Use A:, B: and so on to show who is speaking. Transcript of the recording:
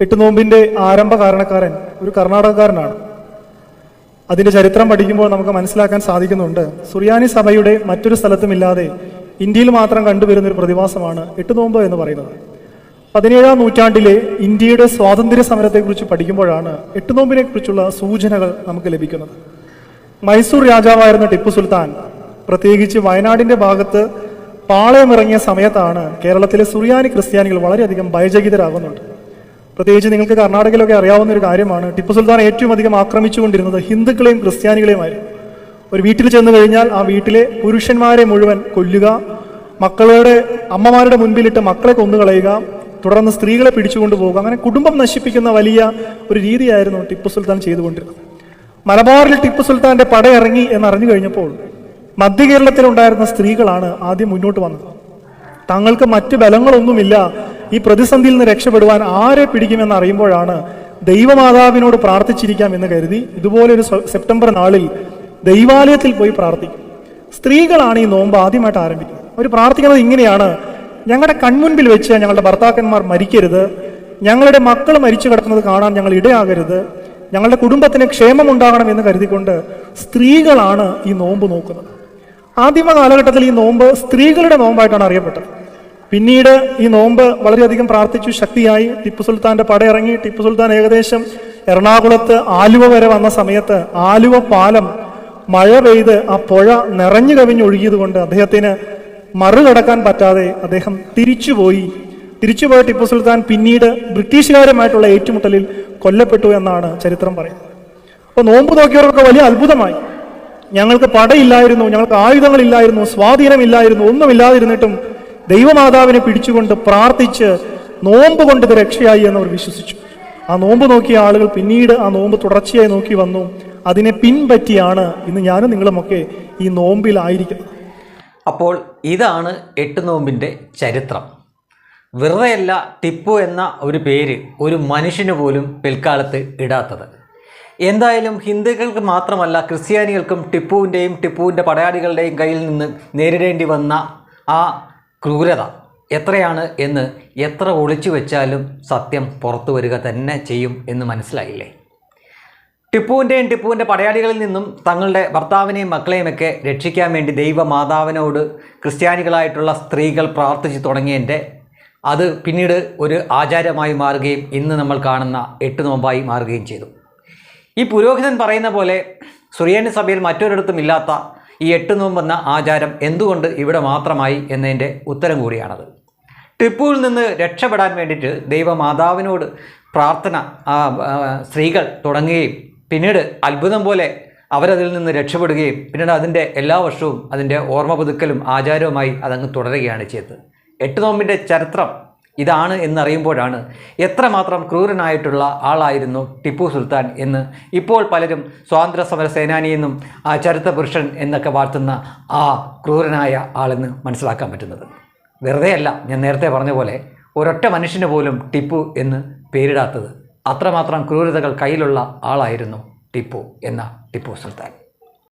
A: എട്ട് നോമ്പിന്റെ ആരംഭ കാരണക്കാരൻ ഒരു കർണാടകക്കാരനാണ്. അതിന്റെ ചരിത്രം പഠിക്കുമ്പോൾ നമുക്ക് മനസ്സിലാക്കാൻ സാധിക്കുന്നുണ്ട്. സുറിയാനി സഭയുടെ മറ്റൊരു സ്ഥലത്തുമില്ലാതെ ഇന്ത്യയിൽ മാത്രം കണ്ടുവരുന്ന ഒരു പ്രതിഭാസമാണ് എട്ട് നോമ്പ് എന്ന് പറയുന്നത്. പതിനേഴാം നൂറ്റാണ്ടിലെ ഇന്ത്യയുടെ സ്വാതന്ത്ര്യ സമരത്തെക്കുറിച്ച് പഠിക്കുമ്പോഴാണ് എട്ട് നോമ്പിനെ കുറിച്ചുള്ള സൂചനകൾ നമുക്ക് ലഭിക്കുന്നത്. മൈസൂർ രാജാവായിരുന്ന ടിപ്പു സുൽത്താൻ പ്രത്യേകിച്ച് വയനാടിന്റെ ഭാഗത്ത് പാളയമിറങ്ങിയ സമയത്താണ് കേരളത്തിലെ സുറിയാനി ക്രിസ്ത്യാനികൾ വളരെയധികം ഭയചകിതരാകുന്നുണ്ട്. പ്രത്യേകിച്ച് നിങ്ങൾക്ക് കർണാടകയിലൊക്കെ അറിയാവുന്ന ഒരു കാര്യമാണ്. ടിപ്പു സുൽത്താൻ ഏറ്റവും അധികം ആക്രമിച്ചുകൊണ്ടിരുന്നത് ഹിന്ദുക്കളെയും ക്രിസ്ത്യാനികളെയുമായിരുന്നു ഒരു വീട്ടിൽ ചെന്ന് കഴിഞ്ഞാൽ ആ വീട്ടിലെ പുരുഷന്മാരെ മുഴുവൻ കൊല്ലുക മക്കളുടെ അമ്മമാരുടെ മുൻപിലിട്ട് മക്കളെ കൊന്നുകളയുക തുടർന്ന് സ്ത്രീകളെ പിടിച്ചുകൊണ്ട് പോകുക അങ്ങനെ കുടുംബം നശിപ്പിക്കുന്ന വലിയ ഒരു രീതിയായിരുന്നു ടിപ്പു സുൽത്താൻ ചെയ്തുകൊണ്ടിരുന്നത്. മലബാറിൽ ടിപ്പു സുൽത്താന്റെ പടയിറങ്ങി എന്നറിഞ്ഞു കഴിഞ്ഞപ്പോൾ മധ്യ കേരളത്തിലുണ്ടായിരുന്ന സ്ത്രീകളാണ് ആദ്യം മുന്നോട്ട് വന്നത്. തങ്ങൾക്ക് മറ്റ് ബലങ്ങളൊന്നുമില്ല ഈ പ്രതിസന്ധിയിൽ നിന്ന് രക്ഷപ്പെടുവാൻ ആരെ പിടിക്കുമെന്ന് അറിയുമ്പോഴാണ് ദൈവമാതാവിനോട് പ്രാർത്ഥിച്ചിരിക്കാം എന്ന് കരുതി ഇതുപോലെ ഒരു സെപ്റ്റംബർ നാളിൽ ദൈവാലയത്തിൽ പോയി പ്രാർത്ഥിക്കും. സ്ത്രീകളാണ് ഈ നോമ്പ് ആദ്യമായിട്ട് ആരംഭിക്കുന്നത്. അവർ പ്രാർത്ഥിക്കുന്നത് ഇങ്ങനെയാണ്. ഞങ്ങളുടെ കൺമുൻപിൽ വെച്ച് ഞങ്ങളുടെ ഭർത്താക്കന്മാർ മരിക്കരുത്. ഞങ്ങളുടെ മക്കൾ മരിച്ചു കിടക്കുന്നത് കാണാൻ ഞങ്ങൾ ഇടയാകരുത്. ഞങ്ങളുടെ കുടുംബത്തിന് ക്ഷേമം ഉണ്ടാകണം എന്ന് കരുതിക്കൊണ്ട് സ്ത്രീകളാണ് ഈ നോമ്പ് നോക്കുന്നത്. ആദിമ കാലഘട്ടത്തിൽ ഈ നോമ്പ് സ്ത്രീകളുടെ നോമ്പായിട്ടാണ് അറിയപ്പെട്ടത്. പിന്നീട് ഈ നോമ്പ് വളരെയധികം പ്രാർത്ഥിച്ചു ശക്തിയായി. ടിപ്പു സുൽത്താന്റെ പടയിറങ്ങി. ടിപ്പു സുൽത്താൻ ഏകദേശം എറണാകുളത്ത് ആലുവ വരെ വന്ന സമയത്ത് ആലുവ പാലം മഴ പെയ്ത് ആ പുഴ നിറഞ്ഞു കവിഞ്ഞൊഴുകിയത് കൊണ്ട് അദ്ദേഹത്തിന് മറുകടക്കാൻ പറ്റാതെ അദ്ദേഹം തിരിച്ചുപോയി. തിരിച്ചുപോയ ടിപ്പു സുൽത്താൻ പിന്നീട് ബ്രിട്ടീഷുകാരുമായിട്ടുള്ള ഏറ്റുമുട്ടലിൽ കൊല്ലപ്പെട്ടു എന്നാണ് ചരിത്രം പറയുന്നത്. അപ്പോൾ നോമ്പ് നോക്കിയവർക്ക് വലിയ അത്ഭുതമായി. ഞങ്ങൾക്ക് പടയില്ലായിരുന്നു ഞങ്ങൾക്ക് ആയുധങ്ങളില്ലായിരുന്നു സ്വാധീനമില്ലായിരുന്നു ഒന്നുമില്ലാതിരുന്നിട്ടും ദൈവമാതാവിനെ പിടിച്ചുകൊണ്ട് പ്രാർത്ഥിച്ച് നോമ്പ് കൊണ്ട് ഇത് രക്ഷയായി എന്നവർ വിശ്വസിച്ചു. ആ നോമ്പ് നോക്കിയ ആളുകൾ പിന്നീട് ആ നോമ്പ് തുടർച്ചയായി നോക്കി വന്നു. അതിനെ പിൻപറ്റിയാണ് ഇന്ന് ഞാനും നിങ്ങളുമൊക്കെ ഈ നോമ്പിലായിരിക്കുന്നത്
B: അപ്പോൾ ഇതാണ് എട്ട് നോമ്പിന്റെ ചരിത്രം. വെറുതെയല്ല ടിപ്പു എന്ന ഒരു പേര് ഒരു മനുഷ്യന് പോലും പിൽക്കാലത്ത് ഇടാത്തത്. എന്തായാലും ഹിന്ദുക്കൾക്ക് മാത്രമല്ല ക്രിസ്ത്യാനികൾക്കും ടിപ്പുവിന്റെയും ടിപ്പുവിന്റെ പടയാളികളുടെയും കയ്യിൽ നിന്ന് നേരിടേണ്ടി വന്ന ആ ക്രൂരത. എത്രയാണ് എന്ന് എത്ര ഒളിച്ചു വെച്ചാലും സത്യം പുറത്തു വരിക തന്നെ ചെയ്യും എന്ന് മനസ്സിലായില്ലേ? ടിപ്പുവിന്റെയും ടിപ്പുവിന്റെ പടയാളികളിൽ നിന്നും തങ്ങളുടെ ഭർത്താവിനെയും മക്കളെയുമൊക്കെ രക്ഷിക്കാൻ വേണ്ടി ദൈവമാതാവിനോട് ക്രിസ്ത്യാനികളായിട്ടുള്ള സ്ത്രീകൾ പ്രാർത്ഥിച്ചു തുടങ്ങിയതിന്റെ അത് പിന്നീട് ഒരു ആചാരമായി മാറുകയും ഇന്ന് നമ്മൾ കാണുന്ന എട്ട് നോമ്പായി മാറുകയും ചെയ്തു. ഈ പുരോഹിതൻ പറയുന്ന പോലെ സുറിയാനി സഭയിൽ മറ്റൊരിടത്തും ഇല്ലാത്ത ഈ എട്ട് നോമ്പെന്ന ആചാരം എന്തുകൊണ്ട് ഇവിടെ മാത്രമായി എന്നതിന്റെ ഉത്തരം കൂടിയാണത്. ടിപ്പുവിൽ നിന്ന് രക്ഷപ്പെടാൻ വേണ്ടിയിട്ട് ദൈവമാതാവിനോട് പ്രാർത്ഥന സ്ത്രീകൾ തുടങ്ങുകയും പിന്നീട് അത്ഭുതം പോലെ അവരതിൽ നിന്ന് രക്ഷപ്പെടുകയും പിന്നീട് അതിന്റെ എല്ലാ വർഷവും അതിന്റെ ഓർമ്മ പുതുക്കലും ആചാരവുമായി അതങ്ങ് തുടരുകയാണ് ചെയ്തത്. എട്ട് നോമ്പിന്റെ ചരിത്രം ഇതാണ് എന്നറിയുമ്പോഴാണ് എത്രമാത്രം ക്രൂരനായിട്ടുള്ള ആളായിരുന്നു ടിപ്പു സുൽത്താൻ എന്ന് ഇപ്പോൾ പലരും സ്വാതന്ത്ര്യ സമര സേനാനിയെന്നും ആ ചരിത്ര പുരുഷൻ എന്നൊക്കെ വാർത്തുന്ന ആ ക്രൂരനായ ആളെന്ന് മനസ്സിലാക്കാൻ പറ്റുന്നത്. വെറുതെയല്ല ഞാൻ നേരത്തെ പറഞ്ഞ പോലെ ഒരൊറ്റ മനുഷ്യന് പോലും ടിപ്പു എന്ന് പേരിടാത്തത് അത്രമാത്രം ക്രൂരതകൾ കയ്യിലുള്ള ആളായിരുന്നു ടിപ്പു എന്ന ടിപ്പു സുൽത്താൻ.